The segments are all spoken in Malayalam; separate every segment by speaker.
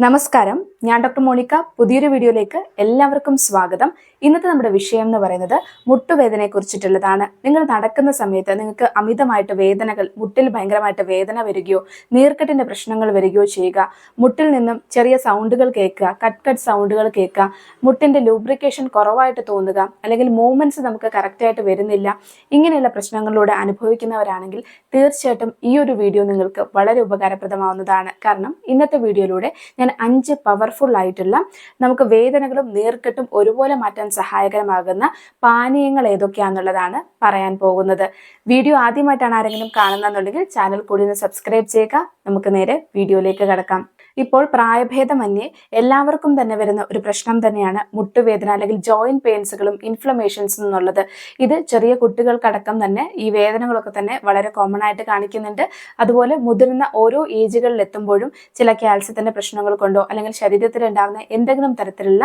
Speaker 1: നമസ്കാരം. ഞാൻ ഡോക്ടർ മോണിക്ക പുതിയൊരു വീഡിയോയിലേക്ക് എല്ലാവർക്കും സ്വാഗതം. ഇന്നത്തെ നമ്മുടെ വിഷയം എന്ന് പറയുന്നത് മുട്ടുവേദനയെ കുറിച്ചിട്ടുള്ളതാണ് നിങ്ങൾ നടക്കുന്ന സമയത്ത് നിങ്ങൾക്ക് അമിതമായിട്ട് വേദനകൾ മുട്ടിൽ ഭയങ്കരമായിട്ട് വേദന വരികയോ നീർക്കെട്ടിന്റെ പ്രശ്നങ്ങൾ വരികയോ ചെയ്യുക മുട്ടിൽ നിന്നും ചെറിയ സൗണ്ടുകൾ കേൾക്കുക കട്ട് കട്ട് സൗണ്ടുകൾ കേൾക്കുക മുട്ടിന്റെ ലൂബ്രിക്കേഷൻ കുറവായിട്ട് തോന്നുക അല്ലെങ്കിൽ മൂവ്മെന്റ്സ് നമുക്ക് കറക്റ്റായിട്ട് വരുന്നില്ല ഇങ്ങനെയുള്ള പ്രശ്നങ്ങളിലൂടെ അനുഭവിക്കുന്നവരാണെങ്കിൽ തീർച്ചയായിട്ടും ഈ ഒരു വീഡിയോ നിങ്ങൾക്ക് വളരെ ഉപകാരപ്രദമാവുന്നതാണ്. കാരണം ഇന്നത്തെ വീഡിയോയിലൂടെ ഞാൻ അഞ്ച് പവർഫുൾ ആയിട്ടുള്ള നമുക്ക് വേദനകളും നീർക്കെട്ടും ഒരുപോലെ മാറ്റാൻ സഹായകരമാകുന്ന പാനീയങ്ങൾ ഏതൊക്കെയാണെന്നുള്ളതാണ് പറയാൻ പോകുന്നത്. വീഡിയോ ആദ്യമായിട്ടാണ് ആരെങ്കിലും കാണുന്നതെന്നുണ്ടെങ്കിൽ ചാനൽ കൂടി ഒന്ന് സബ്സ്ക്രൈബ് ചെയ്യുക. നമുക്ക് നേരെ വീഡിയോയിലേക്ക് കടക്കാം. ഇപ്പോൾ പ്രായഭേദമന്യേ എല്ലാവർക്കും തന്നെ വരുന്ന ഒരു പ്രശ്നം തന്നെയാണ് മുട്ടുവേദന അല്ലെങ്കിൽ ജോയിന്റ് പെയിൻസുകളും ഇൻഫ്ലമേഷൻസും എന്നുള്ളത് ഇത് ചെറിയ കുട്ടികൾക്കടക്കം തന്നെ ഈ വേദനകളൊക്കെ തന്നെ വളരെ കോമൺ ആയിട്ട് കാണിക്കുന്നുണ്ട്. അതുപോലെ മുതിർന്ന ഓരോ ഏജുകളിൽ എത്തുമ്പോഴും ചില കാൽസ്യത്തിന്റെ പ്രശ്നങ്ങൾ കൊണ്ടോ അല്ലെങ്കിൽ ശരീരത്തിൽ ഉണ്ടാകുന്ന എന്തെങ്കിലും തരത്തിലുള്ള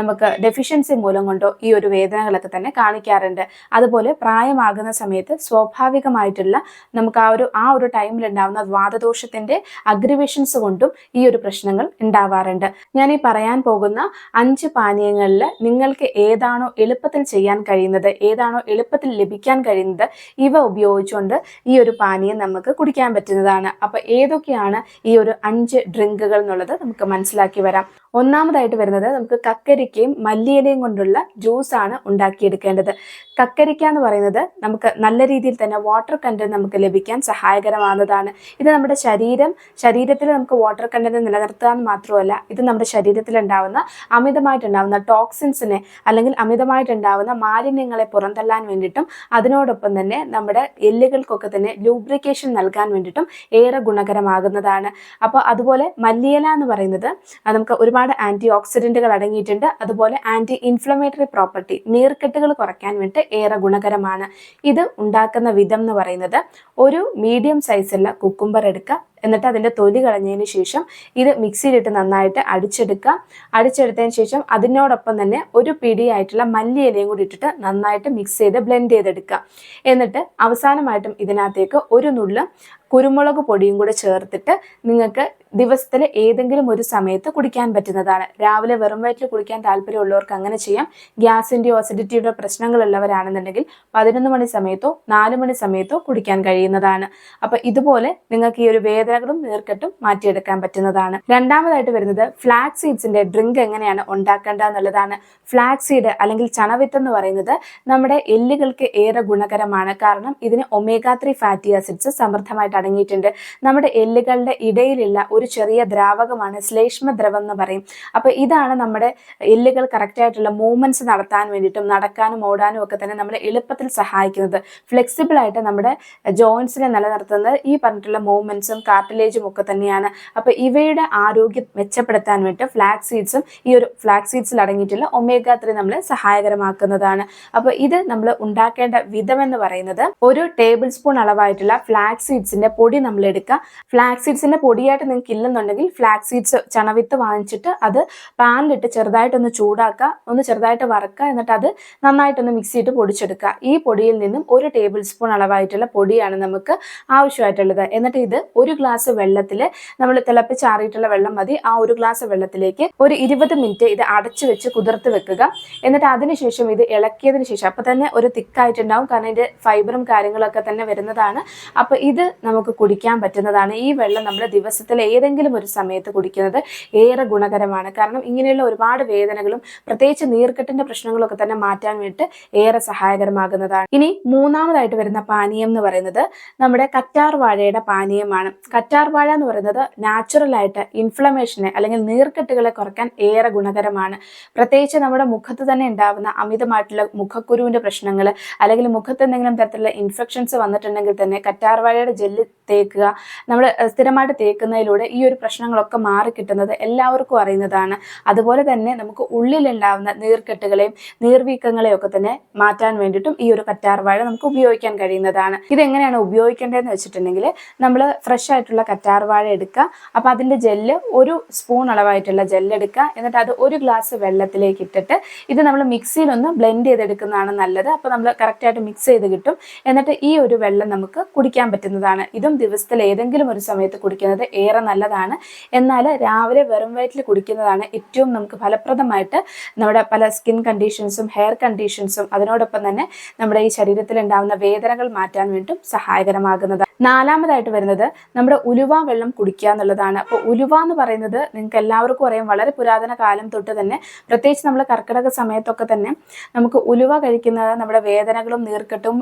Speaker 1: നമുക്ക് ഡെഫിഷ്യൻസി മൂലം കൊണ്ടോ ഈ ഒരു വേദനകളൊക്കെ തന്നെ കാണിക്കാറുണ്ട്. അതുപോലെ പ്രായമാകുന്ന സമയത്ത് സ്വാഭാവികമായിട്ടുള്ള നമുക്ക് ആ ഒരു ആ ഒരു ടൈമിൽ ഉണ്ടാകുന്ന വാദദോഷത്തിന്റെ അഗ്രിവേഷൻസ് കൊണ്ടും ഈ ഒരു പ്രശ്നങ്ങൾ ഉണ്ടാവാറുണ്ട്. ഞാൻ ഈ പറയാൻ പോകുന്ന അഞ്ച് പാനീയങ്ങളിൽ നിങ്ങൾക്ക് ഏതാണോ എളുപ്പത്തിൽ ചെയ്യാൻ കഴിയുന്നത് ഏതാണോ എളുപ്പത്തിൽ ലഭിക്കാൻ കഴിയുന്നത് ഇവ ഉപയോഗിച്ചുകൊണ്ട് ഈ ഒരു പാനീയം നമുക്ക് കുടിക്കാൻ പറ്റുന്നതാണ്. അപ്പോൾ ഏതൊക്കെയാണ് ഈ ഒരു അഞ്ച് ഡ്രിങ്കുകൾ എന്നുള്ളത് നമുക്ക് മനസ്സിലാക്കി വരാം. ഒന്നാമതായിട്ട് വരുന്നത് നമുക്ക് കക്കരിക്കയും മല്ലിയിലയും കൊണ്ടുള്ള ജ്യൂസാണ് ഉണ്ടാക്കിയെടുക്കേണ്ടത്. കക്കരിക്ക എന്ന് പറയുന്നത് നമുക്ക് നല്ല രീതിയിൽ തന്നെ വാട്ടർ കണ്ടന്റ് നമുക്ക് ലഭിക്കാൻ സഹായകരമാകുന്നതാണ്. ഇത് നമ്മുടെ ശരീരം ശരീരത്തിൽ നമുക്ക് വാട്ടർ കണ്ടന്റ് നിലനിർത്താൻ മാത്രമല്ല ഇത് നമ്മുടെ ശരീരത്തിൽ ഉണ്ടാവുന്ന അമിതമായിട്ടുണ്ടാവുന്ന ടോക്സിൻസിനെ അല്ലെങ്കിൽ അമിതമായിട്ടുണ്ടാവുന്ന മാലിന്യങ്ങളെ പുറന്തള്ളാൻ വേണ്ടിയിട്ടും അതിനോടൊപ്പം തന്നെ നമ്മുടെ എല്ലുകൾക്കൊക്കെ തന്നെ ലൂബ്രിക്കേഷൻ നൽകാൻ വേണ്ടിയിട്ടും ഏറെ ഗുണകരമാകുന്നതാണ്. അപ്പോൾ അതുപോലെ മല്ലിയില എന്ന് പറയുന്നത് നമുക്ക് ഒരുപാട് ആന്റി ഓക്സിഡന്റുകൾ അടങ്ങിയിട്ടുണ്ട്. അതുപോലെ ആന്റി ഇൻഫ്ലമേറ്ററി പ്രോപ്പർട്ടി നീർക്കെട്ടുകൾ കുറയ്ക്കാൻ വേണ്ടിയിട്ട് ഏറെ ഗുണകരമാണ്. ഇത് ഉണ്ടാക്കുന്ന വിധം എന്ന് പറയുന്നത് ഒരു മീഡിയം സൈസുള്ള കുക്കുംബർ എടുക്കുക എന്നിട്ട് അതിന്റെ തൊലി കളഞ്ഞതിന് ശേഷം ഇത് മിക്സിയിലിട്ട് നന്നായിട്ട് അടിച്ചെടുക്കുക. അടിച്ചെടുത്തതിന് ശേഷം അതിനോടൊപ്പം തന്നെ ഒരു പിടിയായിട്ടുള്ള മല്ലിയിലയും കൂടി ഇട്ടിട്ട് നന്നായിട്ട് മിക്സ് ചെയ്ത് ബ്ലെൻഡ് ചെയ്തെടുക്കുക. എന്നിട്ട് അവസാനമായിട്ടും ഇതിനകത്തേക്ക് ഒരു നുള്ള് കുരുമുളക് പൊടിയും കൂടെ ചേർത്തിട്ട് നിങ്ങൾക്ക് ദിവസത്തിൽ ഏതെങ്കിലും ഒരു സമയത്ത് കുടിക്കാൻ പറ്റുന്നതാണ്. രാവിലെ വെറും വയറ്റിൽ കുടിക്കാൻ താല്പര്യമുള്ളവർക്ക് അങ്ങനെ ചെയ്യാം. ഗ്യാസിന്റെയോ അസിഡിറ്റിയുടെ പ്രശ്നങ്ങളുള്ളവരാണെന്നുണ്ടെങ്കിൽ പതിനൊന്ന് മണി സമയത്തോ നാല് മണി സമയത്തോ കുടിക്കാൻ കഴിയുന്നതാണ്. അപ്പോൾ ഇതുപോലെ നിങ്ങൾക്ക് ഈ ഒരു വേദനകളും നീർക്കെട്ടും മാറ്റിയെടുക്കാൻ പറ്റുന്നതാണ്. രണ്ടാമതായിട്ട് വരുന്നത് ഫ്ലാക് സീഡ്സിന്റെ ഡ്രിങ്ക് എങ്ങനെയാണ് ഉണ്ടാക്കേണ്ടത് എന്നുള്ളതാണ് ഫ്ലാക് സീഡ് അല്ലെങ്കിൽ ചണവിത്ത് എന്ന് പറയുന്നത് നമ്മുടെ എല്ലുകൾക്ക് ഏറെ ഗുണകരമാണ്. കാരണം ഇതിന് ഒമേഗ ത്രീ ഫാറ്റി ആസിഡ്സ് സമൃദ്ധമായിട്ട് അടങ്ങിയിട്ടുണ്ട്. നമ്മുടെ എല്ലുകളുടെ ഇടയിലുള്ള ഒരു ചെറിയ ദ്രാവകമാണ് ശ്ലേഷ്മ ദ്രവം എന്ന് പറയും. അപ്പൊ ഇതാണ് നമ്മുടെ എല്ലുകൾ കറക്റ്റ് ആയിട്ടുള്ള മൂവ്മെന്റ്സ് നടത്താൻ വേണ്ടിയിട്ടും നടക്കാനും ഓടാനും ഒക്കെ തന്നെ നമ്മളെ എളുപ്പത്തിൽ സഹായിക്കുന്നത്. ഫ്ലെക്സിബിൾ ആയിട്ട് നമ്മുടെ ജോയിൻസിനെ നിലനിർത്തുന്നത് ഈ പറഞ്ഞിട്ടുള്ള മൂവ്മെന്റ്സും കാർട്ടിലേജും ഒക്കെ തന്നെയാണ്. അപ്പോൾ ഇവയുടെ ആരോഗ്യം മെച്ചപ്പെടുത്താൻ വേണ്ടി ഫ്ലാക്സ് സീഡ്സും ഈ ഒരു ഫ്ലാക്സ് സീഡ്സിൽ അടങ്ങിയിട്ടുള്ള ഒമേഗ ത്രീ നമ്മളെ സഹായകരമാക്കുന്നതാണ്. അപ്പോൾ ഇത് നമ്മൾ ഉണ്ടാക്കേണ്ട വിധം എന്ന് പറയുന്നത് ഒരു ടേബിൾ സ്പൂൺ അളവായിട്ടുള്ള ഫ്ലാക്സ് സീഡ്സിന്റെ പൊടി നമ്മൾ എടുക്കുക. ഫ്ലാക്സ് സീഡ്സിന്റെ പൊടിയായിട്ട് നിങ്ങൾക്ക് ഇല്ലെന്നുണ്ടെങ്കിൽ ഫ്ലാക്സ് സീഡ്സ് ചണവിത്ത് വാങ്ങിച്ചിട്ട് അത് പാനിലിട്ട് ചെറുതായിട്ടൊന്ന് ചൂടാക്കുക. ഒന്ന് ചെറുതായിട്ട് വറക്കുക. എന്നിട്ട് അത് നന്നായിട്ടൊന്ന് മിക്സ് ചെയ്തിട്ട് പൊടിച്ചെടുക്കുക. ഈ പൊടിയിൽ നിന്നും ഒരു ടേബിൾ സ്പൂൺ അളവായിട്ടുള്ള പൊടിയാണ് നമുക്ക് ആവശ്യമായിട്ടുള്ളത്. എന്നിട്ട് ഇത് ഒരു ഗ്ലാസ് വെള്ളത്തിൽ നമ്മൾ തിളപ്പിച്ചാറിയിട്ടുള്ള വെള്ളം മതി. ആ ഒരു ഗ്ലാസ് വെള്ളത്തിലേക്ക് ഒരു ഇരുപത് മിനിറ്റ് ഇത് അടച്ചു വെച്ച് കുതിർത്ത് വെക്കുക. എന്നിട്ട് അതിനുശേഷം ഇത് ഇളക്കിയതിന് ശേഷം അപ്പം തന്നെ ഒരു തിക്കായിട്ടുണ്ടാവും. കാരണം ഇതിന്റെ ഫൈബറും കാര്യങ്ങളൊക്കെ തന്നെ വരുന്നതാണ്. അപ്പോൾ ഇത് നമുക്ക് കുടിക്കാൻ പറ്റുന്നതാണ്. ഈ വെള്ളം നമ്മൾ ദിവസത്തിൽ ഏതെങ്കിലും ഒരു സമയത്ത് കുടിക്കുന്നത് ഏറെ ഗുണകരമാണ്. കാരണം ഇങ്ങനെയുള്ള ഒരുപാട് വേദനകളും പ്രത്യേകിച്ച് നീർക്കെട്ടിന്റെ പ്രശ്നങ്ങളൊക്കെ തന്നെ മാറ്റാൻ വേണ്ടിയിട്ട് ഏറെ സഹായകരമാകുന്നതാണ്. ഇനി മൂന്നാമതായിട്ട് വരുന്ന പാനീയം എന്ന് പറയുന്നത് നമ്മുടെ കറ്റാർ വാഴയുടെ പാനീയമാണ്. കറ്റാർ വാഴ എന്ന് പറയുന്നത് നാച്ചുറൽ ആയിട്ട് ഇൻഫ്ലമേഷനെ അല്ലെങ്കിൽ നീർക്കെട്ടുകളെ കുറയ്ക്കാൻ ഏറെ ഗുണകരമാണ്. പ്രത്യേകിച്ച് നമ്മുടെ മുഖത്ത് തന്നെ ഉണ്ടാവുന്ന അമിതമായിട്ടുള്ള മുഖക്കുരുവിന്റെ പ്രശ്നങ്ങൾ അല്ലെങ്കിൽ മുഖത്ത് എന്തെങ്കിലും തരത്തിലുള്ള ഇൻഫെക്ഷൻസ് വന്നിട്ടുണ്ടെങ്കിൽ തന്നെ കറ്റാർ വാഴയുടെ ജെല്ല് തേക്കുക നമ്മൾ സ്ഥിരമായിട്ട് തേക്കുന്നതിലൂടെ ഈ ഒരു പ്രശ്നങ്ങളൊക്കെ മാറി കിട്ടുന്നത് എല്ലാവർക്കും അറിയുന്നതാണ്. അതുപോലെ തന്നെ നമുക്ക് ഉള്ളിലുണ്ടാവുന്ന നീർക്കെട്ടുകളെയും നീർവീക്കങ്ങളെയും ഒക്കെ തന്നെ മാറ്റാൻ വേണ്ടിയിട്ടും ഈ ഒരു കറ്റാർ വാഴ നമുക്ക് ഉപയോഗിക്കാൻ കഴിയുന്നതാണ്. ഇതെങ്ങനെയാണ് ഉപയോഗിക്കേണ്ടതെന്ന് വെച്ചിട്ടുണ്ടെങ്കിൽ നമ്മൾ ഫ്രഷ് ആയിട്ടുള്ള കറ്റാർവാഴ എടുക്കുക. അപ്പോൾ അതിന്റെ ജെല്ല് ഒരു സ്പൂൺ അളവായിട്ടുള്ള ജെല്ല് എടുക്കുക. എന്നിട്ട് അത് ഒരു ഗ്ലാസ് വെള്ളത്തിലേക്ക് ഇട്ടിട്ട് ഇത് നമ്മൾ മിക്സിയിലൊന്ന് ബ്ലെൻഡ് ചെയ്തെടുക്കുന്നതാണ് നല്ലത്. അപ്പോൾ നമ്മൾ കറക്റ്റായിട്ട് മിക്സ് ചെയ്ത് കിട്ടും. എന്നിട്ട് ഈ ഒരു വെള്ളം നമുക്ക് കുടിക്കാൻ പറ്റുന്നതാണ്. ഇതും ദിവസത്തിൽ ഏതെങ്കിലും ഒരു സമയത്ത് കുടിക്കുന്നത് ഏറെ നല്ലതാണ്. എന്നാൽ രാവിലെ വെറും വയറ്റിൽ കുടിക്കുന്നതാണ് ഏറ്റവും നമുക്ക് ഫലപ്രദമായിട്ട് നമ്മുടെ പല സ്കിൻ കണ്ടീഷൻസും ഹെയർ കണ്ടീഷൻസും അതിനോടൊപ്പം തന്നെ നമ്മുടെ ഈ ശരീരത്തിൽ ഉണ്ടാകുന്ന വേദനകൾ മാറ്റാൻ വേണ്ടിയും സഹായകരമാകുന്നത് നാലാമതായിട്ട് വരുന്നത് നമ്മുടെ ഉലുവ വെള്ളം കുടിക്കുക എന്നുള്ളതാണ്. അപ്പോൾ ഉലുവ എന്ന് പറയുന്നത് നിങ്ങൾക്ക് എല്ലാവർക്കും അറിയാം വളരെ പുരാതന കാലം തൊട്ട് തന്നെ പ്രത്യേകിച്ച് നമ്മൾ കർക്കിടക സമയത്തൊക്കെ തന്നെ നമുക്ക് ഉലുവ കഴിക്കുന്നത് നമ്മുടെ വേദനകളും നീർക്കെട്ടും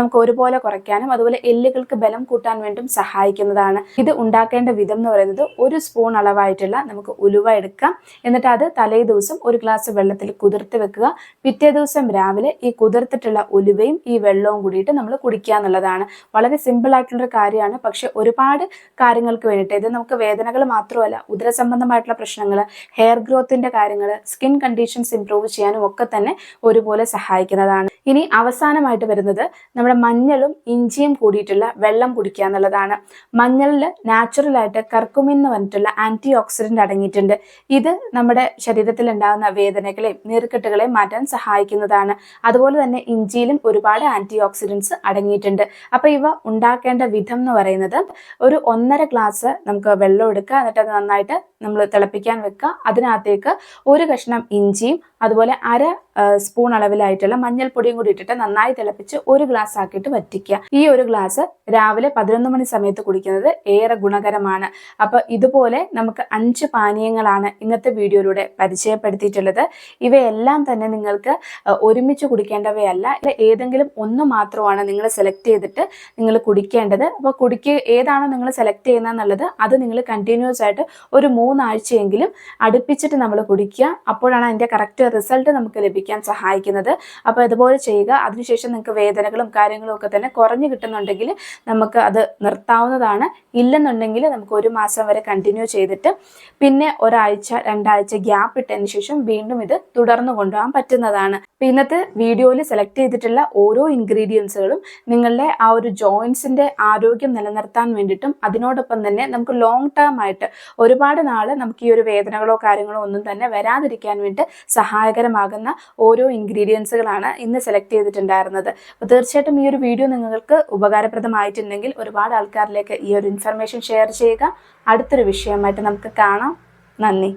Speaker 1: നമുക്ക് ഒരുപോലെ കുറയ്ക്കാനും അതുപോലെ എല്ലുകൾക്ക് ബലം കൂട്ടാൻ വേണ്ടിയും സഹായിക്കുന്നതാണ്. ഇത് ഉണ്ടാക്കേണ്ട വിധം എന്ന് പറയുന്നത് ഒരു സ്പൂൺ അളവായിട്ടുള്ള നമുക്ക് ഉലുവ എടുക്കാം. എന്നിട്ട് അത് തലേ ദിവസം ഒരു ഗ്ലാസ് വെള്ളത്തിൽ കുതിർത്ത് വെക്കുക. പിറ്റേ ദിവസം രാവിലെ ഈ കുതിർത്തിട്ടുള്ള ഉലുവയും ഈ വെള്ളവും കൂടിയിട്ട് നമ്മൾ കുടിക്കുക എന്നുള്ളതാണ്. വളരെ സിമ്പിൾ ആയിട്ടുള്ളൊരു കാര്യമാണ്. പക്ഷെ ഒരുപാട് കാര്യങ്ങൾക്ക് വേണ്ടിയിട്ട്. ഇത് നമുക്ക് വേദനകൾ മാത്രമല്ല ഉദര സംബന്ധമായിട്ടുള്ള പ്രശ്നങ്ങൾ ഹെയർ ഗ്രോത്തിന്റെ കാര്യങ്ങൾ സ്കിൻ കണ്ടീഷൻസ് ഇംപ്രൂവ് ചെയ്യാനും ഒക്കെ തന്നെ ഒരുപോലെ സഹായിക്കുന്നതാണ്. ഇനി അവസാനമായിട്ട് വരുന്നത് നമ്മുടെ മഞ്ഞളും ഇഞ്ചിയും കൂടിയിട്ടുള്ള വെള്ളം കുടിക്കുക എന്നുള്ളതാണ്. മഞ്ഞളിൽ നാച്ചുറൽ ആയിട്ട് കർക്കുമിൻ എന്ന് പറഞ്ഞിട്ടുള്ള ആന്റി ഓക്സിഡന്റ് അടങ്ങിയിട്ടുണ്ട്. ഇത് നമ്മുടെ ശരീരത്തിൽ ഉണ്ടാകുന്ന വേദനകളെയും നീർക്കെട്ടുകളെയും മാറ്റാൻ സഹായിക്കുന്നതാണ്. അതുപോലെ തന്നെ ഇഞ്ചിയിലും ഒരുപാട് ആന്റി ഓക്സിഡൻസ് അടങ്ങിയിട്ടുണ്ട്. അപ്പൊ ഇവ ഉണ്ടാക്കേണ്ട വിധം എന്ന് പറയുന്നത് ഒരു ഒന്നര ഗ്ലാസ് നമുക്ക് വെള്ളം എടുക്കുക. എന്നിട്ട് അത് നന്നായിട്ട് നമ്മൾ തിളപ്പിക്കാൻ വെക്കുക. അതിനകത്തേക്ക് ഒരു കഷ്ണം ഇഞ്ചിയും അതുപോലെ അര സ്പൂൺ അളവിലായിട്ടുള്ള മഞ്ഞൾപ്പൊടിയും കൂടി ഇട്ടിട്ട് നന്നായി തിളപ്പിച്ച് ഒരു ഗ്ലാസ് ആക്കിയിട്ട് വറ്റിക്കുക. ഈ ഒരു ഗ്ലാസ് രാവിലെ പതിനൊന്ന് മണി സമയത്ത് കുടിക്കുന്നത് ഏറെ ഗുണകരമാണ്. അപ്പോൾ ഇതുപോലെ നമുക്ക് അഞ്ച് പാനീയങ്ങളാണ് ഇന്നത്തെ വീഡിയോയിലൂടെ പരിചയപ്പെടുത്തിയിട്ടുള്ളത്. ഇവയെല്ലാം തന്നെ നിങ്ങൾക്ക് ഒരുമിച്ച് കുടിക്കേണ്ടവയല്ല ഏതെങ്കിലും ഒന്ന് മാത്രമാണ് നിങ്ങൾ സെലക്ട് ചെയ്തിട്ട് നിങ്ങൾ കുടിക്കേണ്ടത്. അപ്പോൾ കുടിക്ക ഏതാണോ നിങ്ങൾ സെലക്ട് ചെയ്യുന്നതെന്നുള്ളത് അത് നിങ്ങൾ കണ്ടിന്യൂസ് ആയിട്ട് ഒരു മൂന്നാഴ്ചയെങ്കിലും അടുപ്പിച്ചിട്ട് നമ്മൾ കുടിക്കുക. അപ്പോഴാണ് അതിന്റെ കറക്റ്റ് റിസൾട്ട് നമുക്ക് ലഭിക്കാൻ സഹായിക്കുന്നത്. അപ്പോൾ ഇതുപോലെ ചെയ്യുക. അതിനുശേഷം നിങ്ങൾക്ക് വേദനകളും കാര്യങ്ങളും ഒക്കെ തന്നെ കുറഞ്ഞു കിട്ടുന്നുണ്ടെങ്കിൽ നമുക്ക് അത് നിർത്താവുന്നതാണ്. ഇല്ലെന്നുണ്ടെങ്കിൽ നമുക്ക് ഒരു മാസം വരെ കണ്ടിന്യൂ ചെയ്തിട്ട് പിന്നെ ഒരാഴ്ച രണ്ടാഴ്ച ഗ്യാപ്പ് ഇട്ടതിന് ശേഷം വീണ്ടും ഇത് തുടർന്ന് കൊണ്ടുപോകാൻ പറ്റുന്നതാണ്. അപ്പം ഇന്നത്തെ വീഡിയോയിൽ സെലക്ട് ചെയ്തിട്ടുള്ള ഓരോ ഇൻഗ്രീഡിയൻസുകളും നിങ്ങളുടെ ആ ഒരു ജോയിൻസിന്റെ ആരോഗ്യം നിലനിർത്താൻ വേണ്ടിയിട്ടും അതിനോടൊപ്പം തന്നെ നമുക്ക് ലോങ് ടേം ആയിട്ട് ഒരുപാട് നാൾ നമുക്ക് ഈ ഒരു വേദനകളോ കാര്യങ്ങളോ ഒന്നും തന്നെ വരാതിരിക്കാൻ വേണ്ടി സഹായകരമാകുന്ന ഓരോ ഇൻഗ്രീഡിയൻസുകളാണ് ഇന്ന് സെലക്ട് ചെയ്തിട്ടുണ്ടായിരുന്നത്. അപ്പോൾ തീർച്ചയായിട്ടും ഈ ഒരു വീഡിയോ നിങ്ങൾക്ക് ഉപകാരപ്രദമായിട്ടുണ്ടെങ്കിൽ ഒരുപാട് ആൾക്കാരിലേക്ക് ഈ ഒരു ഇൻഫർമേഷൻ ഷെയർ ചെയ്യുക. അടുത്തൊരു വിഷയമായിട്ട് നമുക്ക് കാണാം. നന്ദി.